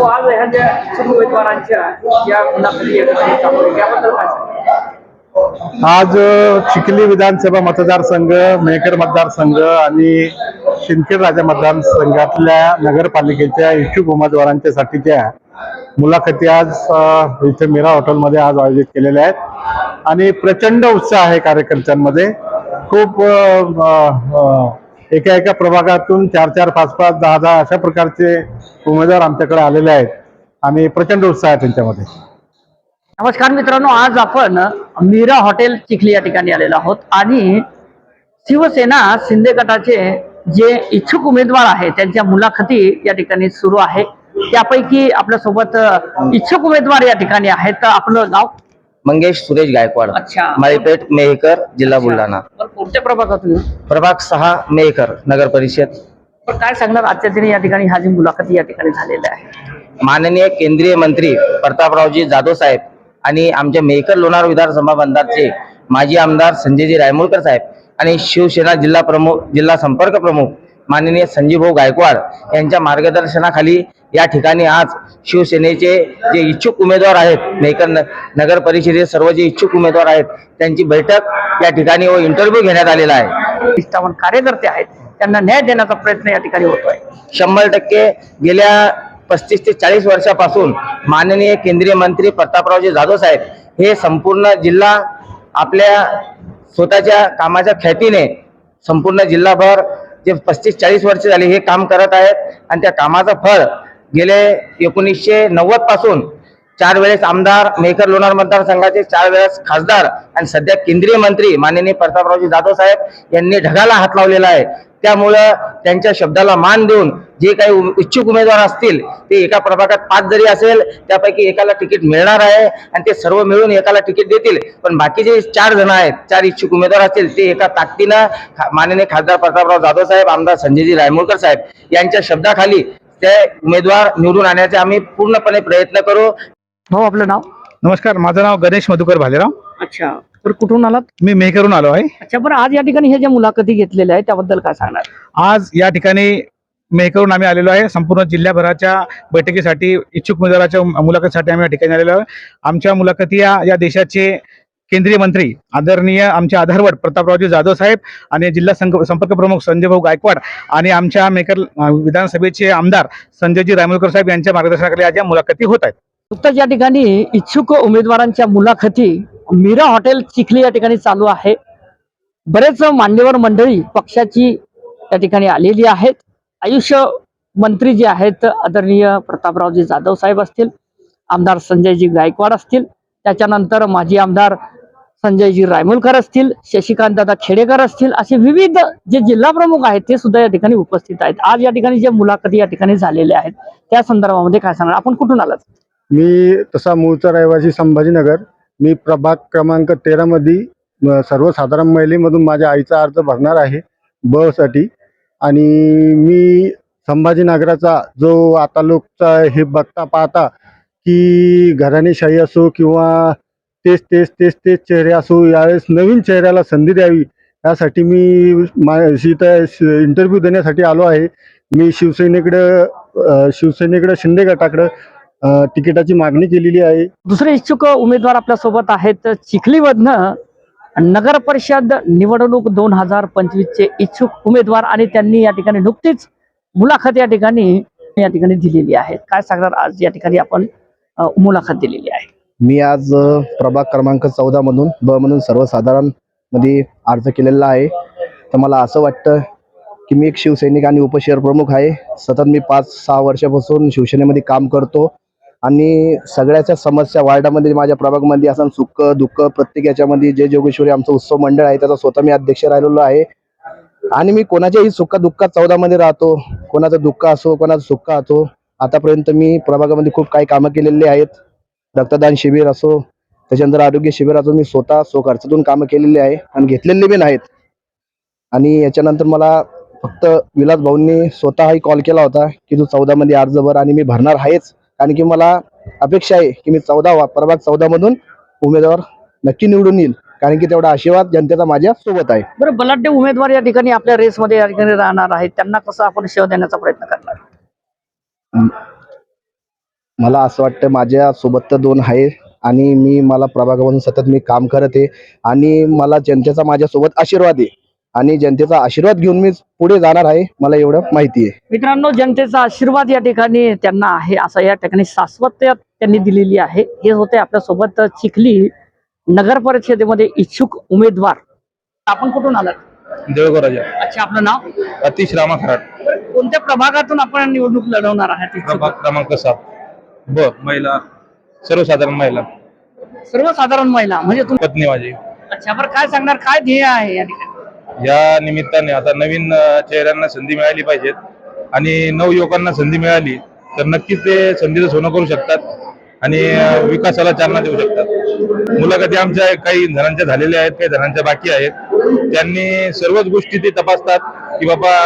हो, ह्या ज्या इच्छुक उमेदवारांच्या मुलाखती या याबद्दल काय आज चिखली विधानसभा मतदारसंघ मेहकर मतदारसंघ आणि शिंदखेड राजा मतदारसंघातल्या नगरपालिकेच्या इच्छुक उमेदवारांच्या साठीच्या मुलाखती आज इथे मीरा हॉटेलमध्ये आज आयोजित केलेल्या आहेत. आणि प्रचंड उत्साह आहे कार्यकर्त्यांमध्ये. खूप एका एका प्रभागातून चार चार पाच पाच दहा दहा अशा प्रकारचे उमेदवार आमच्याकडे आलेले आहेत. आणि प्रचंड उत्साह आहे त्यांच्यामध्ये. नमस्कार मित्रांनो आज आपण मीरा हॉटेल चिखली या ठिकाणी आलेलो आहोत आणि शिवसेना शिंदे गटाचे जे इच्छुक उमेदवार आहेत त्यांच्या मुलाखती या ठिकाणी सुरू आहे. त्यापैकी आपल्यासोबत इच्छुक उमेदवार या ठिकाणी आहेत. तर आपलं नाव? मंगेश सुरेश गायकवाड. अच्छा. माळीपेठ मेहकर जिल्हा बुलढाणा. बरं, कोणत्या प्रभागातून प्रभाग सहा मेहकर नगर परिषद. पण काय सांगणार? आजच्या दिनी या ठिकाणी हा जी मुलाखती या ठिकाणी झालेल्या आहे. माननीय केंद्रीय मंत्री प्रतापरावजी जाधव साहेब आणि आमच्या मेहकर लोणार विधानसभा मतदारचे माजी आमदार संजयजी रायमुळकर साहेब आणि शिवसेना जिल्हा प्रमुख जिल्हा संपर्क प्रमुख माननीय संजीवभाऊ गायकवाड यांच्या मार्गदर्शनाखाली या ठिकाणी आज शिवसेनेचे जे इच्छुक उमेदवार आहेत मेहकर न- नगर परिषदेचे सर्व जे इच्छुक उमेदवार आहेत त्यांची बैठक या ठिकाणी व इंटरव्ह्यू घेण्यात आलेला आहे. निष्ठावान कार्यकर्ते आहेत त्यांना न्याय देण्याचा प्रयत्न या ठिकाणी होतोय. शंभर टक्के गेल्या पस्तीस ते चाळीस वर्षापासून माननीय केंद्रीय मंत्री प्रतापरावजी जाधव साहेब हे संपूर्ण जिल्हा आपल्या स्वतःच्या कामाच्या ख्यातीने संपूर्ण जिल्हाभर जे पस्तीस चाळीस वर्ष झाली हे काम करत आहेत आणि त्या कामाचं फळ गेले एकोणीसशे नव्वदपासून चार वेळेस आमदार मेहकर लोणार मतदारसंघाचे चार वेळेस खासदार आणि सध्या केंद्रीय मंत्री माननीय प्रतापरावजी जाधव साहेब यांनी ढगाला हात लावलेला आहे. त्यामुळं त्यांच्या शब्दाला मान देऊन जे काही इच्छुक उमेदवार असतील ते एका प्रभागात पाच जरी असेल त्यापैकी एकाला तिकीट मिळणार आहे आणि ते सर्व मिळून एकाला तिकीट देतील. पण बाकीचे चार जण आहेत चार इच्छुक उमेदवार असतील ते एका ताकदीनं खा- माननीय खासदार प्रतापराव जाधव साहेब आमदार संजयजी रायमोळकर साहेब यांच्या शब्दाखाली ते उमेदवार निवडून आणण्याचे आम्ही पूर्णपणे प्रयत्न करू. भाऊ आपलं नाव? नमस्कार माझं नाव गणेश मधुकर भालेराव. अच्छा. तर कुठून आलात? मी मेहकरून आलो आहे. अच्छा बरं आज या ठिकाणी हे ज्या मुलाखती घेतलेल्या आहेत त्याबद्दल काय सांगणार? आज या ठिकाणी मेहकरून आम्ही आलेलो आहे. संपूर्ण जिल्ह्याभराच्या बैठकीसाठी इच्छुक उमेदवाराच्या मुलाखतीसाठी आम्ही या ठिकाणी आलेलो आहे. आमच्या मुलाखती या या देशाचे केंद्रीय मंत्री आदरणीय आमचे आधारवड प्रतापरावजी जाधव साहेब आणि जिल्हा संपर्क प्रमुख संजय भाऊ गायकवाड आणि आमच्या मेकर विधानसभेचे आमदार संजयजी रायमोलकर साहेब यांच्या मार्गदर्शनाखाली आज या मुलाखती होत आहेत. नुकतंच या ठिकाणी इच्छुक उमेदवारांच्या मुलाखती मीरा हॉटेल चिखली या ठिकाणी चालू आहे. बरेच मान्यवर मंडळी पक्षाची त्या ठिकाणी आलेली आहेत. आयुष्य मंत्री जे आहेत आदरणीय प्रतापरावजी जाधव साहेब असतील आमदार संजयजी गायकवाड असतील त्याच्यानंतर माजी आमदार संजयजी रायमोलकर असतील शशिकांत दादा खेडेकर असतील असे विविध जे जिल्हा प्रमुख आहेत ते सुद्धा या ठिकाणी उपस्थित आहेत. आज या ठिकाणी जे मुलाखती या ठिकाणी झालेल्या आहेत त्या संदर्भामध्ये काय सांगणार? आपण कुठून आलात? मी तसा मूळचा रहिवासी संभाजीनगर. मी प्रभाग क्रमांक तेरा मध्ये सर्वसाधारण महिलेमधून माझ्या आईचा अर्ज भरणार आहे ब साठी आणि मी संभाजीनगराचा जो आता लोकचा हे बघता पाहता की घराणेशाही असो किंवा तेच तेच तेच तेच चेहरे असो यावेळेस नवीन चेहऱ्याला संधी द्यावी यासाठी मी मा इथं इंटरव्ह्यू देण्यासाठी आलो आहे. मी शिवसेनेकडं शिवसेनेकडं शिंदे गटाकडं तिकिटाची मागणी केलेली आहे. दुसरे इच्छुक उमेदवार आपल्यासोबत आहेत चिखलीमधनं नगर परिषद निवडणूक दोन हजार पंचवीसचे इच्छुक उमेदवार आणि त्यांनी या ठिकाणी नुकतीच मुलाखत या ठिकाणी या ठिकाणी दिलेली आहे. काय सांगणार आज या ठिकाणी आपण मुलाखत दिलेली आहे. मी आज प्रभाग क्रमांक चौदा मधून ब म्हणून सर्वसाधारणमध्ये अर्ज केलेला आहे. तर मला असं वाटतं की मी एक शिवसैनिक आणि उपशहर प्रमुख आहे. सतत मी पाच सहा वर्षापासून शिवसेनेमध्ये काम करतो आणि सगळ्याच्या समस्या वार्डामध्ये माझ्या प्रभागमध्ये असं सुख दुःख प्रत्येक याच्यामध्ये जय जोगेश्वरी आमचं उत्सव मंडळ आहे. त्याचा स्वतः मी अध्यक्ष राहिलेलो आहे. आणि मी कोणाच्याही सुख दुःखात चौदामध्ये राहतो. कोणाचं दुःख असो कोणाचं सुख असो आतापर्यंत मी प्रभागामध्ये खूप काही कामं केलेली आहेत. रक्तदान शिबिर असो त्याच्यानंतर आरोग्य शिबिर असो मी स्वतः स्वखर्चातून कामं केलेली आहे आणि घेतलेले पण आहेत आणि याच्यानंतर मला फक्त विलास भाऊंनी स्वतःही कॉल केला होता की तू चौदा मध्ये अर्ज भर आणि मी भरणार आहेच. कारण की मला अपेक्षा आहे की मी चौदा प्रभाग चौदा मधून उमेदवार नक्की निवडून येईल. कारण की तेवढा आशीर्वाद जनतेचा माझ्या सोबत आहे. बरं बलाढ्य उमेदवार या ठिकाणी आपल्या रेसमध्ये या ठिकाणी राहणार आहेत. त्यांना कसं आपण शेव देण्याचा प्रयत्न करणार? मला असं वाटतं माझ्यासोबत तर दोन आहे आणि मी मला प्रभागामधून सतत मी काम करत आहे आणि मला जनतेचा माझ्यासोबत आशीर्वाद आहे. आणि जनतेचा आशीर्वाद घेऊन मी पुढे जाणार आहे मला एवढं माहिती आहे. मित्रांनो जनतेचा आशीर्वाद या ठिकाणी त्यांना आहे असं या ठिकाणी शाश्वत त्यांनी दिलेली आहे. हे होते आपल्यासोबत चिखली नगर परिषदेमध्ये इच्छुक उमेदवार. आपण कुठून आलात? देवगो राजा. अच्छा आपलं नाव? अतिश रामा खराट कोणत्या प्रभागातून आपण निवडणूक लढवणार आहात? प्रभाग क्रमांक सात. ब महिला. सर्वसाधारण महिला. सर्वसाधारण महिला म्हणजे तुम्ही पत्नी माझी. अच्छा बरं काय सांगणार काय ध्येय आहे या ठिकाणी? या निमित्ताने आता नवीन अ, चेहऱ्यांना संधी मिळाली पाहिजेत. आणि नवयुवकांना संधी मिळाली तर नक्कीच ते संधीचं सोनं करू शकतात आणि अ, विकासाला चालना देऊ शकतात. मुलाखती आमच्या काही जणांच्या झालेल्या आहेत काही जणांच्या बाकी आहेत. त्यांनी सर्वच गोष्टी ते तपासतात की बाबा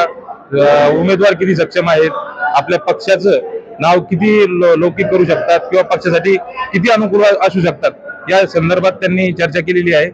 अ, उमेदवार किती सक्षम आहेत आपल्या पक्षाचं नाव किती लौकिक करू शकतात किंवा पक्षासाठी किती अनुकूल असू शकतात? या संदर्भात त्यांनी चर्चा केलेली आहे.